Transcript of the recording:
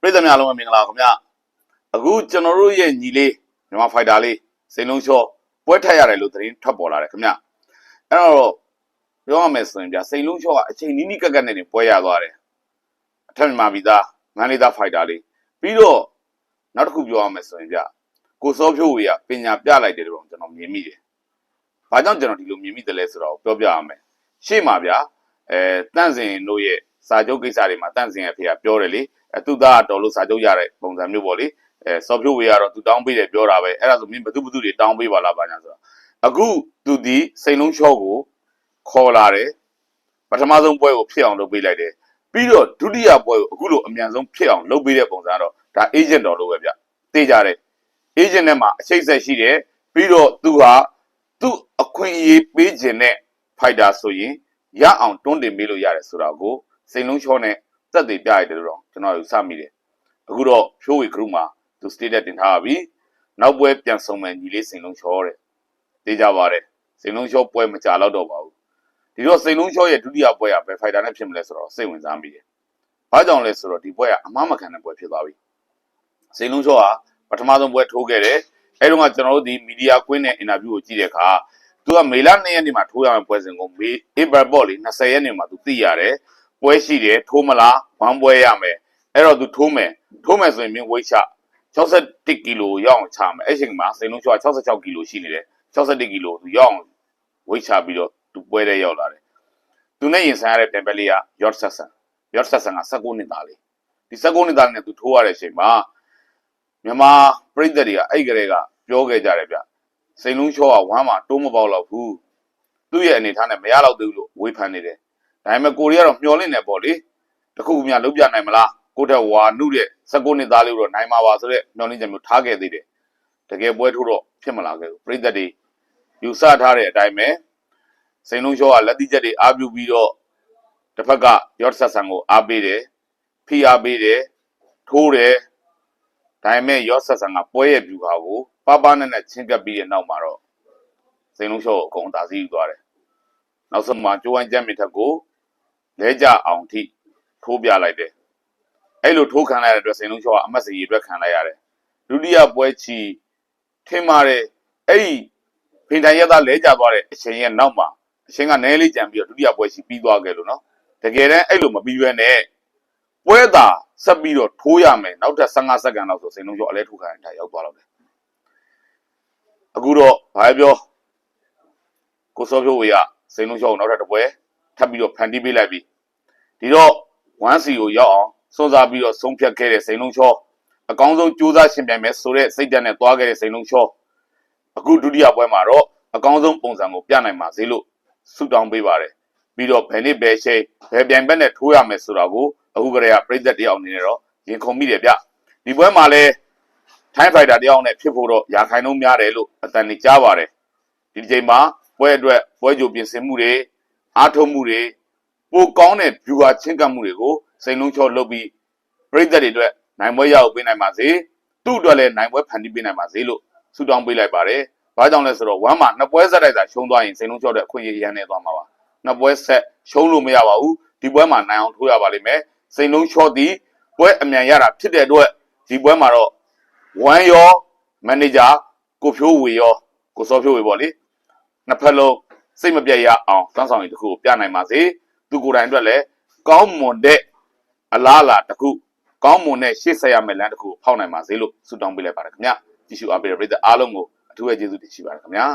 ပြည်သူများလုံးပဲမင်္ဂလာပါခင်ဗျအခုကျွန်တော်တို့ရဲ့ညီလေးမြန်မာဖိုက်တာလေးစိန်လုံးချောပွဲထက်ရတယ်လို့သတင်းထွက်ပေါ်လာတယ်ခင်ဗျအဲ့တော့ပြောရမယ်ဆိုရင်ဗျစိန်လုံးချောကအချိန်နီးနီးကက်ကက်နဲ့နေပွဲရသွားတယ်အထက်မြန်မာပြည်သားမန်လေးသားဖိုက်တာလေးပြီးတော့နောက်တစ်ခုပြောရမယ်ဆိုရင်ဗျကိုစောဖြိုးဝေကပညာပြလိုက်တယ်လို့ကျွန်တော်မြင်မိတယ်ဘာကြောင့်ကျွန်တော်ဒီလိုမြင်မိတယ်လဲဆိုတော့ပြောပြရမယ်ရှေ့မှာဗျအဲတန့်စင်တို့ရဲ့စာချုပ်ကိစ္စတွေမှာတန့်စင်ရဲ့ဖေကပြောတယ်လေ အဲသူသားတော်လို့စာချုပ်ရတဲ့ပုံစံမျိုးပေါ့လေအဲစော်ဖြိုးဝေကတော့သူတောင်းပေးတယ်ပြောတာပဲအဲ့ဒါဆိုမင်းဘသူဘသူတွေတောင်းပေးပါလားဘာညာဆိုတော့အခုသူဒီစိန်လုံးချောကိုခေါ်လာတယ်ပထမဆုံးပွဲကိုဖြစ်အောင်လုပ်ပေးလိုက်တယ်ပြီးတော့ဒုတိယပွဲကိုအခုလိုအမြန်ဆုံးဖြစ်အောင်လုပ်ပေးတဲ့ပုံစံကတော့ဒါ agent တော်လို့ပဲဗျသိကြတယ် agent နဲ့မှာအချိတ်ဆက်ရှိတယ်ပြီးတော့သူဟာသူ့အခွင့်အရေးပေးခြင်းနဲ့ fighter ဆိုရင်ရအောင်တွန်းတင်ပေးလို့ရတယ်ဆိုတာကိုစိန်လုံးချောနဲ့ တက်တည်ပြရတယ်လို့တော့ကျွန်တော်ယူဆမိတယ်အခုတော့ဖြိုးဝေ group မှာသူ status တင်ထားပြီနောက်ပွဲပြန်ဆုံမယ်ညီလေးစိန်လုံးချောတဲ့သိကြပါတယ်စိန်လုံးချောပွဲမကြတော့တော့ပါဘူးဒီတော့စိန်လုံးချောရဲ့ဒုတိယပွဲကဘယ် fighter နဲ့ဖြစ်မလဲဆိုတော့စိတ်ဝင်စားမိတယ်ဘာကြောင့်လဲဆိုတော့ဒီပွဲကအမှားမခံတဲ့ပွဲဖြစ်သွားပြီစိန်လုံးချောကပထမဆုံးပွဲထိုးခဲ့တယ်အဲတုန်းကကျွန်တော်တို့ဒီမီဒီယာကွင်းနဲ့အင်တာဗျူးကိုကြည့်တဲ့အခါသူကမေလ2ရက်နေ့မှာထိုးရမယ့်ပွဲစဉ်ကိုမေဧပြီပေါ့လေ20ရက်နေ့မှာသူသိရတယ် ပွဲရှိတယ်ထိုးမလားဝမ်းပွဲရမယ်အဲ့တော့သူထိုးမယ်ထိုးမယ်ဆိုရင်မြင်ဝိတ်ချ61ကီလိုရောက်အောင်ချမယ်အဲ့ချိန်မှာစိန်လုံးချော66ကီလိုရှိနေတယ်61ကီလိုသူရောက်အောင်ဝိတ်ချပြီးတော့သူပွဲတဲ့ရောက်လာတယ်သူနဲ့ရင်ဆိုင်ရတဲ့ပင်ပလေးကယော့ဆက်ဆန်ယော့ဆက်ဆန်က19နှစ်သားလေးဒီ19နှစ်သားနဲ့သူထိုးရတဲ့အချိန်မှာမြန်မာပြည်သက်တွေကအဲ့ကလေးကပြောခဲ့ကြတယ်ဗျစိန်လုံးချောကဝမ်းမှာတိုးမပေါက်တော့ဘူးသူ့ရဲ့အနေထားနဲ့မရတော့သေးဘူးလို့ဝေဖန်နေတယ် ဒါပေမဲ့ကိုရီးယားတော့မျောလင့်နေပေါ့လေတခုမှလုံးပြနိုင်မလားကိုတက်ဝါနုတဲ့16နှစ်သားလေးတော့နိုင်မှာပါဆိုတော့မျောလင့်ချက်မျိုးထားခဲ့သေးတယ်တကယ်ပွဲထိုးတော့ဖြစ်မလာခဲ့ဘူးပြိသက်တွေယူဆထားတဲ့အတိုင်းပဲစိန်လုံးချောကလက်တိချက်တွေအားပြုပြီးတော့တစ်ဖက်ကရော့ဆက်ဆန်ကိုအားပေးတယ်ဖိအားပေးတယ်ထိုးတယ်ဒါပေမဲ့ရော့ဆက်ဆန်ကပွဲရဲ့ဗျူဟာကိုပပနဲ့နဲ့ချင်းကပ်ပြီးတဲ့နောက်မှာတော့စိန်လုံးချောကိုအကုန်ဒါစီယူသွားတယ်နောက်ဆုံးမှာကျိုးဝိုင်းချက်မြစ်ထက်ကို လဲကြအောင်ထိထိုးပြလိုက်တယ်အဲ့လိုထိုးခံလိုက်ရတဲ့အတွက်စိန်လုံးချောကအမတ်စီရေအတွက်ခံလိုက်ရတယ်ဒုတိယပွဲချီထင်ပါတယ်အဲ့ဒီဖင်တိုင်ရက်သားလဲကြသွားတဲ့အချိန်ရဲ့နောက်မှာအချိန်ကနည်းလေးကြံပြီးတော့ဒုတိယပွဲချီပြီးသွားခဲ့လို့နော်တကယ်တမ်းအဲ့လိုမပြီးရွယ်နဲ့ပွဲသာဆက်ပြီးတော့ထိုးရမယ်နောက်ထပ်15စက္ကန့်လောက်ဆိုစိန်လုံးချောအလဲထိုးခံတဲ့အရောက်သွားတော့တယ်အခုတော့ဘာပဲပြောကိုစောဖြိုးဝေကစိန်လုံးချောကိုနောက်ထပ်တစ်ပွဲ ထပ်ပြီးတော့ဖန်တီးပေးလိုက်ပြီဒီတော့ 1C ကိုရောက်အောင်စွန့်စားပြီးတော့ဆုံးဖြတ်ခဲ့တဲ့စိန်လုံးချောအကောင်းဆုံးကြိုးစားရှင်ပြန်မယ်ဆိုတဲ့စိတ်ဓာတ်နဲ့သွားခဲ့တဲ့စိန်လုံးချောအခုဒုတိယပွဲမှာတော့အကောင်းဆုံးပုံစံကိုပြနိုင်ပါစေလို့ဆုတောင်းပေးပါတယ်ပြီးတော့ဘယ်နည်းဘယ်ချိန်ဘယ်ပြိုင်ဘက်နဲ့ထိုးရမယ်ဆိုတာကိုအခုကတည်းကပြိသက်တယောက်အနေနဲ့တော့ရင်ခုန်မိတယ်ဗျဒီပွဲမှာလဲထိုင်းဖိုက်တာတယောက်နဲ့ဖြစ်ဖို့တော့ရာခိုင်နှုန်းများတယ်လို့အတန်ကြီးကြားပါတယ်ဒီဒီချိန်မှာပွဲအတွက်ပွဲကြိုပြင်ဆင်မှုတွေ အားထုတ်မှုတွေပိုကောင်းတဲ့ viewer ချင်းကပ်မှုတွေကိုစိန်လုံးချောလုပ်ပြီးပြည်သက်တွေအတွက်နိုင်ပွဲရအောင်ပေးနိုင်ပါစေသူ့အတွက်လည်းနိုင်ပွဲဖန်တီးပေးနိုင်ပါစေလို့ဆုတောင်းပေးလိုက်ပါတယ်။ဘာကြောင့်လဲဆိုတော့ဝမ်းမှာနှစ်ပွဲဆက်တိုက်သာရှုံးသွားရင်စိန်လုံးချောတဲ့အခွင့်အရေးရန်နေသွားမှာပါ။နှစ်ပွဲဆက်ရှုံးလို့မရပါဘူး။ဒီပွဲမှာနိုင်အောင်ထိုးရပါလိမ့်မယ်။စိန်လုံးချောသည်ပွဲအမြန်ရတာဖြစ်တဲ့အတွက်ဒီပွဲမှာတော့ဝမ်းရောမန်နေဂျာကိုဖြိုးဝေရောကိုစောဖြိုးဝေပေါ့လေ။နှစ်ဖက်လုံး စိတ်မပြတ်ရအောင်တန်းဆောင်ရည်တစ်ခုကိုပြနိုင်ပါစေသူကိုယ်တိုင်အတွက်လည်းကောင်းမွန်တဲ့အလားအလာတစ်ခုကောင်းမွန်တဲ့ရှေ့ဆက်ရမယ့်လမ်းတစ်ခုကိုဖောက်နိုင်ပါစေလို့ဆုတောင်းပေးလိုက်ပါတယ်ခင်ဗျကြည့်ရှုအားပေးတဲ့ပရိသတ်အားလုံးကိုအထူးပဲကျေးဇူးတင်ရှိပါတယ်ခင်ဗျာ